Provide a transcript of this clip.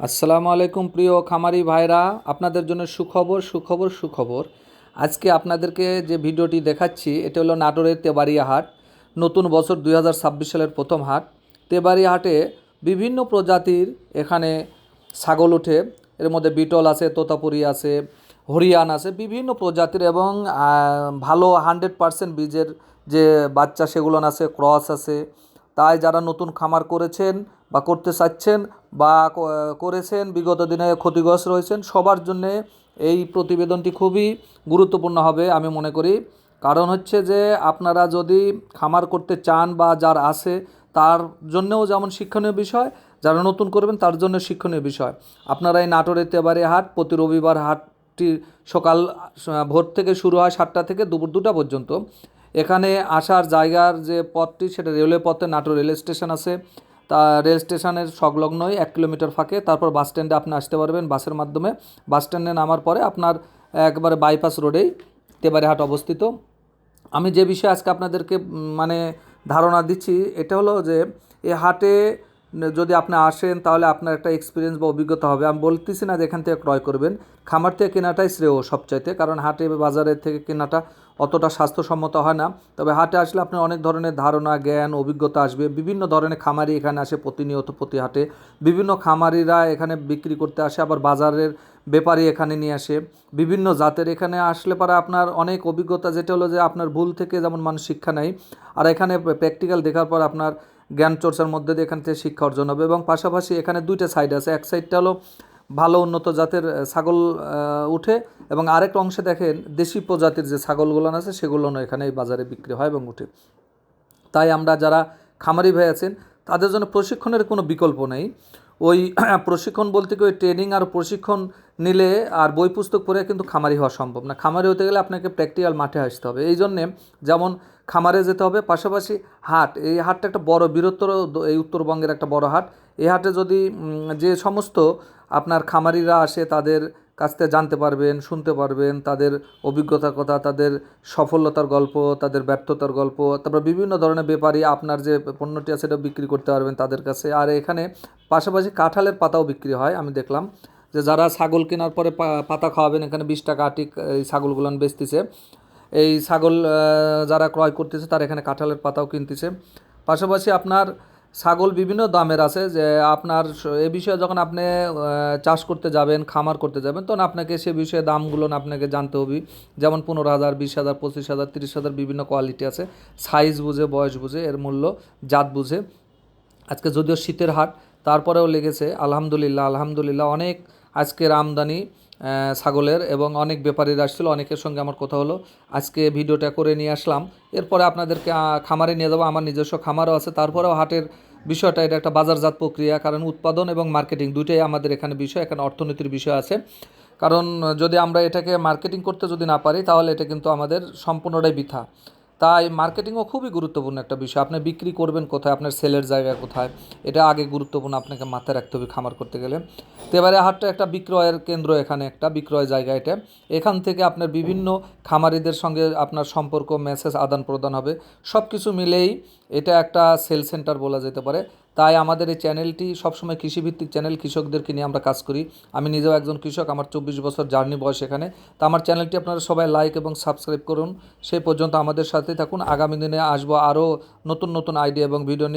আসসালামু আলাইকুম প্রিয় খামারি ভাইরা, আপনাদের জন্য সুখবর সুখবর সুখবর। আজকে আপনাদেরকে যে ভিডিওটি দেখাচ্ছি, এটা হলো নাটোরের তেবাড়িয়া হাট, নতুন বছর দু হাজার ছাব্বিশ সালের প্রথম হাট। তেবাড়িয়া হাটে বিভিন্ন প্রজাতির এখানে ছাগল ওঠে, এর মধ্যে বিটল আছে, তোতাপুরি আছে, হরিয়ান আছে, বিভিন্ন প্রজাতির এবং ভালো হান্ড্রেড পারসেন্ট বীজের যে বাচ্চা সেগুলো আছে, ক্রস আছে। তাই যারা নতুন খামার করেছেন বা করতে চাচ্ছেন বা করেছেন, বিগত দিনে ক্ষতিগ্রস্ত রয়েছেন, সবার জন্যে এই প্রতিবেদনটি খুবই গুরুত্বপূর্ণ হবে আমি মনে করি। কারণ হচ্ছে যে আপনারা যদি খামার করতে চান বা যার আছে, তার জন্যেও যেমন শিক্ষণীয় বিষয়, যারা নতুন করবেন তার জন্য শিক্ষণীয় বিষয়। আপনারা এই নাটোরের তেবারে হাট প্রতি রবিবার হাটটি সকাল ভোর থেকে শুরু হয় সাতটা থেকে দুপুর দুটা পর্যন্ত। এখানে আসার জায়গার যে পথটি, সেটা রেলওয়ে পথে নাটোর রেল স্টেশন আছে। তা রেল স্টেশনের সংলগ্নই এক কিলোমিটার ফাঁকে। তারপর বাস স্ট্যান্ডে আপনি আসতে পারবেন বাসের মাধ্যমে। বাস স্ট্যান্ডে নামার পরে আপনার একবারে বাইপাস রোডেই তেবারিহাট অবস্থিত। আমি যে বিষয়ে আজকে আপনাদেরকে মানে ধারণা দিচ্ছি, এটা হলো যে এ হাটে যদি আপনি আসেন, তাহলে আপনার একটা এক্সপিরিয়েন্স বা অভিজ্ঞতা হবে। আমি বলতেছি না যে এখান থেকে ক্রয় করবেন। খামার থেকে কেনাটাই শ্রেয় সবচাইতে, কারণ হাটে বাজারের থেকে কেনাটা অতটা স্বাস্থ্যসম্মত হয় না। তবে হাটে আসলে আপনার অনেক ধরনের ধারণা, জ্ঞান, অভিজ্ঞতা আসবে। বিভিন্ন ধরনের খামারি এখানে আসে, প্রতিনিয়ত প্রতি হাটে। বিভিন্ন খামারিরা এখানে বিক্রি করতে আসে, আবার বাজারের ব্যাপারী এখানে নিয়ে আসে। বিভিন্ন জাতের এখানে আসলে পরে আপনার অনেক অভিজ্ঞতা, যেটা হলো যে আপনার ভুল থেকে যেমন মানুষ শিক্ষা নেয়, আর এখানে প্র্যাকটিক্যাল দেখার পর আপনার জ্ঞান চর্চার মধ্যে দিয়ে এখান থেকে শিক্ষা অর্জন হবে এবং পাশাপাশি এখানে দুইটা সাইড আছে। এক সাইডটা হলো ভালো উন্নত জাতের ছাগল উঠে এবং আরেক অংশে দেখেন দেশি প্রজাতির যে ছাগলগুলো আছে সেগুলো এখানে এই বাজারে বিক্রি হয় এবং উঠে। তাই আমরা যারা খামারি ভাই আছেন তাদের জন্য প্রশিক্ষণের কোনো বিকল্প নেই। ওই প্রশিক্ষণ বলতে কি ওই ট্রেনিং আর প্রশিক্ষণ নিলে আর বই পুস্তক পড়ে কিন্তু খামারি হওয়া সম্ভব না। খামারি হতে গেলে আপনাকে প্র্যাকটিক্যাল মাঠে আসতে হবে। এই জন্যে যেমন খামারে যেতে হবে, পাশাপাশি হাট। এই হাটটা একটা বড় বৃহত্তর এই উত্তরবঙ্গের একটা বড় হাট। এই হাটে যদি যে সমস্ত আপনার খামারিরা আসে তাদের কাছ থেকে জানতে পারবেন, শুনতে পারবেন তাদের অভিজ্ঞতার কথা, তাদের সফলতার গল্প, তাদের ব্যর্থতার গল্প, তারপর বিভিন্ন ধরনের ব্যাপারী আপনার যে পণ্যটি আছে সেটা বিক্রি করতে পারবেন তাদের কাছে। আর এখানে পাশাপাশি কাঁঠালের পাতাও বিক্রি হয়, আমি দেখলাম যে যারা ছাগল কেনার পরে পাতা খাওয়াবেন, এখানে বিশ টাকা আটি এই ছাগলগুলো বেচতেছে। এই ছাগল যারা ক্রয় করতেছে তারা এখানে কাঁঠালের পাতাও কিনতেছে। পাশাপাশি আপনার ছাগল বিভিন্ন দামের আছে, যে আপনার এ বিষয়ে যখন আপনি চাষ করতে যাবেন, খামার করতে যাবেন, তখন আপনাকে সে বিষয়ে দামগুলো আপনাকে জানতে হবে। যেমন পনেরো হাজার, বিশ হাজার, পঁচিশ হাজার, তিরিশ হাজার বিভিন্ন কোয়ালিটি আছে। সাইজ বুঝে, বয়স বুঝে, এর মূল্য, জাত বুঝে। আজকে যদিও শীতের হাট, তারপরেও লেগেছে, আলহামদুলিল্লাহ আলহামদুলিল্লাহ অনেক আজকের আমদানি ছাগলের এবং অনেক ব্যাপারীরা আসছিল, অনেকের সঙ্গে আমার কথা হলো। আজকে ভিডিওটা করে নিয়ে আসলাম। এরপরে আপনাদেরকে খামারে নিয়ে যাব, আমার নিজস্ব খামারও আছে, তারপরেও হাটের বিষয়টা এটা একটা বাজারজাত প্রক্রিয়া, কারণ উৎপাদন এবং মার্কেটিং দুইটাই আমাদের এখানে বিষয়, এখানে অর্থনীতির বিষয় আছে। কারণ যদি আমরা এটাকে মার্কেটিং করতে যদি না পারি, তাহলে এটা কিন্তু আমাদের সম্পূর্ণটাই বৃথা। তাই মার্কেটিংও খুবই গুরুত্বপূর্ণ একটা বিষয়। আপনি বিক্রি করবেন কোথায়? আপনার সেলের জায়গা কোথায়? এটা আগে গুরুত্বপূর্ণ আপনাকে মাথায় রাখতে হবে খামার করতে গেলে। তো এবারে হাটটা একটা বিক্রয়ের কেন্দ্র এখানে একটা বিক্রয় জায়গা এটা। এখান থেকে আপনার বিভিন্ন খামারিদের সঙ্গে আপনার সম্পর্ক মেসেজ আদান প্রদান হবে। সব কিছু মিলেই এটা একটা সেল সেন্টার বলা যেতে পারে। তাই আমাদের এই চ্যানেলটি সবসময় কৃষিভিত্তিক চ্যানেল কৃষকদেরকে নিয়ে আমরা কাজ করি। আমি নিজেও একজন কৃষক, আমার চব্বিশ বছর জার্নি বয়স এখানে। তো আমার চ্যানেলটি আপনারা সবাই লাইক এবং সাবস্ক্রাইব করুন। সেই পর্যন্ত আমাদের সাথে থাকুন। আগামী দিনে আসব আরও নতুন নতুন আইডিয়া এবং ভিডিও নিয়ে।